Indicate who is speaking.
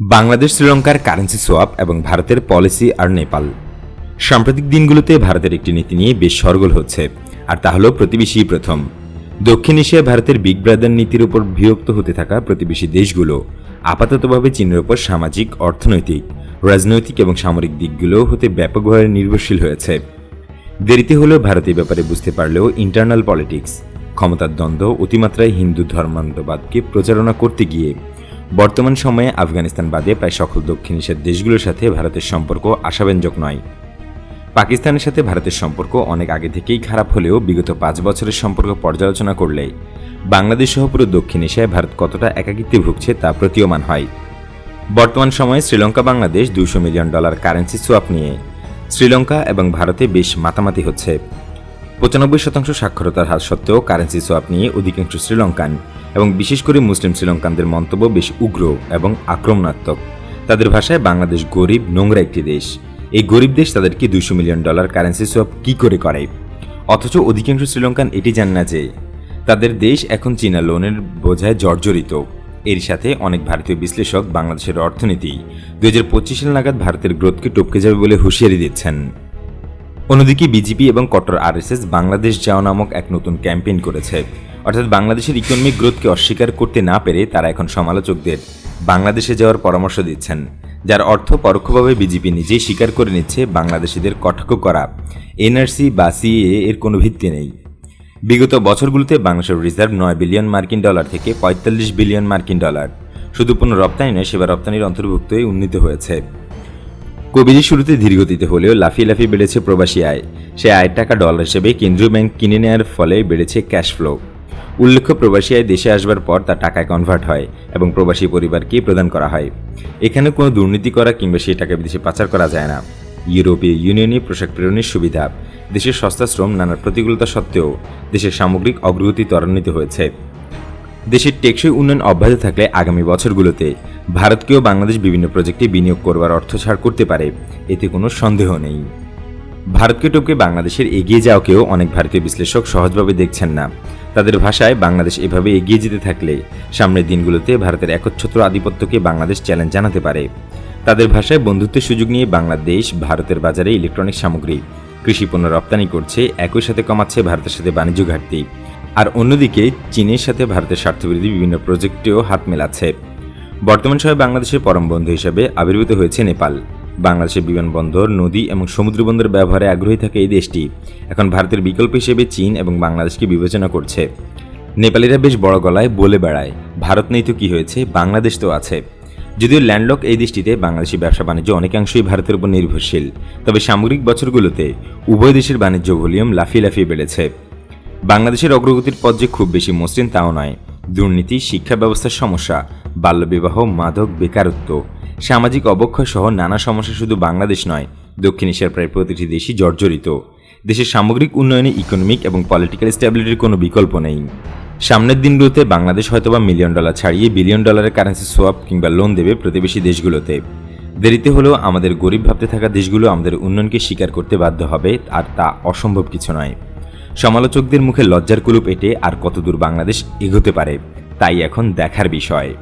Speaker 1: বাংলাদেশ, শ্রীলঙ্কার currency swap এবং ভারতের পলিসি আর নেপাল। সাম্প্রতিক দিনগুলোতে ভারতের একটি নীতি নিয়ে বেশ সরগোল হচ্ছে, আর তা হলো প্রতিবেশী প্রথম। দক্ষিণ এশিয়ায় ভারতের বিগ ব্রাদার নীতির উপর বিরক্ত হতে থাকা প্রতিবেশী দেশগুলো আপাততভাবে চীনের উপর সামাজিক, অর্থনৈতিক, রাজনৈতিক এবং সামরিক দিকগুলো হতে ব্যাপকভাবে নির্ভরশীল হয়েছে। দেরিতে হলেও ভারত এই ব্যাপারে বুঝতে পারলেও ইন্টারনাল পলিটিক্স ক্ষমতার দ্বন্দ্ব, অতিমাত্রায় হিন্দু ধর্মান্তবাদকে প্রচারণা করতে গিয়ে বর্তমান সময়ে আফগানিস্তান বাদে প্রায় সকল দক্ষিণ এশিয়ার দেশগুলোর সাথে ভারতের সম্পর্ক আশাব্যঞ্জক নয়। পাকিস্তানের সাথে ভারতের সম্পর্ক অনেক আগে থেকেই খারাপ হলেও বিগত পাঁচ বছরের সম্পর্ক পর্যালোচনা করলে বাংলাদেশ সহ পুরো দক্ষিণ এশিয়ায় ভারত কতটা একাকিত্বে ভুগছে তা প্রতীয়মান হয়। বর্তমান সময়ে শ্রীলঙ্কা, বাংলাদেশ দুশো মিলিয়ন ডলার কারেন্সি সোয়াপ নিয়ে শ্রীলঙ্কা এবং ভারতে বেশ মাতামাতি হচ্ছে। পঁচানব্বই শতাংশ সাক্ষরতার হার সত্ত্বেও কারেন্সি সোয়াপ নিয়ে অধিকাংশ শ্রীলঙ্কান এবং বিশেষ করে মুসলিম শ্রীলঙ্কানদের মন্তব্য বেশ উগ্র এবং আক্রমণাত্মক। তাদের ভাষায় বাংলাদেশ গরিব, নোংরা একটি দেশ। এই গরিব দেশ তাদেরকে দুশো মিলিয়ন ডলার কারেন্সি সোয়াপ কি করে করে? অথচ অধিকাংশ শ্রীলঙ্কান এটি জানে না যে, তাদের দেশ এখন চীনা লোনের বোঝায় জর্জরিত। এর সাথে অনেক ভারতীয় বিশ্লেষক বাংলাদেশের অর্থনীতি দুই হাজার পঁচিশ সাল নাগাদ ভারতের গ্রোথকে টপকে যাবে বলে হুঁশিয়ারি দিচ্ছেন। অন্যদিকে বিজেপি এবং কট্টর আরএসএস বাংলাদেশ যাও নামক এক নতুন ক্যাম্পেইন করেছে। অর্থাৎ বাংলাদেশের ইকোনমিক গ্রোথকে অস্বীকার করতে না পেরে তারা এখন সমালোচকদের বাংলাদেশে যাওয়ার পরামর্শ দিচ্ছেন, যার অর্থ পরোক্ষভাবে বিজেপি নিজেই স্বীকার করে নিচ্ছে বাংলাদেশিদের কটাক্ষ করা। এনআরসি বা সিএ এর কোনো ভিত্তি নেই। বিগত বছরগুলোতে বাংলাদেশের রিজার্ভ নয় বিলিয়ন মার্কিন ডলার থেকে পঁয়তাল্লিশ বিলিয়ন মার্কিন ডলার শুধু পণ্য রপ্তানি নয়, সেবা রপ্তানির অন্তর্ভুক্ত হয়ে উন্নীত হয়েছে। কোভিডের শুরুতে ধীরগতিতে হলেও লাফিয়ে লাফিয়ে বেড়েছে প্রবাসী আয়। সে আয়ের টাকা ডলার হিসেবে কেন্দ্রীয় ব্যাংক কিনে নেওয়ার ফলে বেড়েছে ক্যাশ ফ্লো উল্লেখ্য, প্রবাসী আয় দেশে আসবার পর তা টাকায় কনভার্ট হয় এবং প্রবাসী পরিবারকে প্রদান করা হয়। এখানে কোনো দুর্নীতি করা কিংবা সেই টাকা বিদেশে পাচার করা যায় না। ইউরোপীয় ইউনিয়নে পোশাক প্রেরণের সুবিধা, দেশের সস্তা শ্রম নানা প্রতিকূলতা সত্ত্বেও দেশের সামগ্রিক অগ্রগতি ত্বরান্বিত হয়েছে। দেশের টেকসই উন্নয়ন অব্যাহত থাকলে আগামী বছরগুলোতে ভারতকেও বাংলাদেশ বিভিন্ন প্রজেক্টে বিনিয়োগ করবার অর্থ ছাড় করতে পারে, এতে কোনো সন্দেহ নেই। ভারতকে টপকে বাংলাদেশের এগিয়ে যাওয়াকেও অনেক ভারতীয় বিশ্লেষক সহজভাবে দেখছেন না। তাদের ভাষায় বাংলাদেশ এভাবে এগিয়ে যেতে থাকলে সামনের দিনগুলোতে ভারতের একচ্ছত্র আধিপত্যকে বাংলাদেশ চ্যালেঞ্জ জানাতে পারে। তাদের ভাষায় বন্ধুত্বের সুযোগ নিয়ে বাংলাদেশ, ভারতের বাজারে ইলেকট্রনিক সামগ্রী, কৃষি পণ্য রপ্তানি করছে, একই সাথে কমাচ্ছে ভারতের সাথে বাণিজ্য ঘাটতি। আর অন্যদিকে চীনের সাথে ভারতের স্বার্থবিরোধী বিভিন্ন প্রজেক্টেও হাত মেলাচ্ছে। বর্তমান সময়ে বাংলাদেশের পরম বন্ধু হিসাবে আবির্ভূত হয়েছে নেপাল। বাংলাদেশের বিমানবন্দর নদী এবং সমুদ্র বন্দর ব্যবহারে আগ্রহী থাকে এই দেশটি। এখন ভারতের বিকল্প হিসেবে চীন এবং বাংলাদেশকে বিবেচনা করছে। নেপালিরা বেশ বড় গলায় বলে বেড়ায়, ভারত নেই তো কী হয়েছে? বাংলাদেশ তো আছে। যদিও ল্যান্ডলক এই দেশটিতে বাংলাদেশি ব্যবসা বাণিজ্য অনেকাংশই ভারতের উপর নির্ভরশীল। তবে সামগ্রিক বছরগুলোতে উভয় দেশের বাণিজ্য ভলিউম লাফিয়ে লাফিয়ে বেড়েছে। বাংলাদেশের অগ্রগতির পথ যে খুব বেশি মসৃণ তাও নয়। দুর্নীতি, শিক্ষা ব্যবস্থার সমস্যা, বাল্যবিবাহ, মাদক, বেকারত্ব। সামাজিক অবক্ষয় সহ নানা সমস্যা শুধু বাংলাদেশ নয়, দক্ষিণ এশিয়ার প্রায় প্রতিটি দেশই জর্জরিত। দেশের সামগ্রিক উন্নয়নে ইকোনমিক এবং পলিটিক্যাল স্ট্যাবিলিটির কোনো বিকল্প নেই। সামনের দিনগুলোতে বাংলাদেশ হয়তোবা মিলিয়ন ডলার ছাড়িয়ে বিলিয়ন ডলারের কারেন্সি সোয়াপ কিংবা লোন দেবে প্রতিবেশী দেশগুলোতে। দেরিতে হলেও আমাদের গরিব ভাবতে থাকা দেশগুলো আমাদের উন্নয়নকে স্বীকার করতে বাধ্য হবে, আর তা অসম্ভব কিছু নয়। সমালোচকদের মুখে লজ্জার কুলুপ এটে আর কতদূর বাংলাদেশ এগোতে পারে, তাই এখন দেখার বিষয়।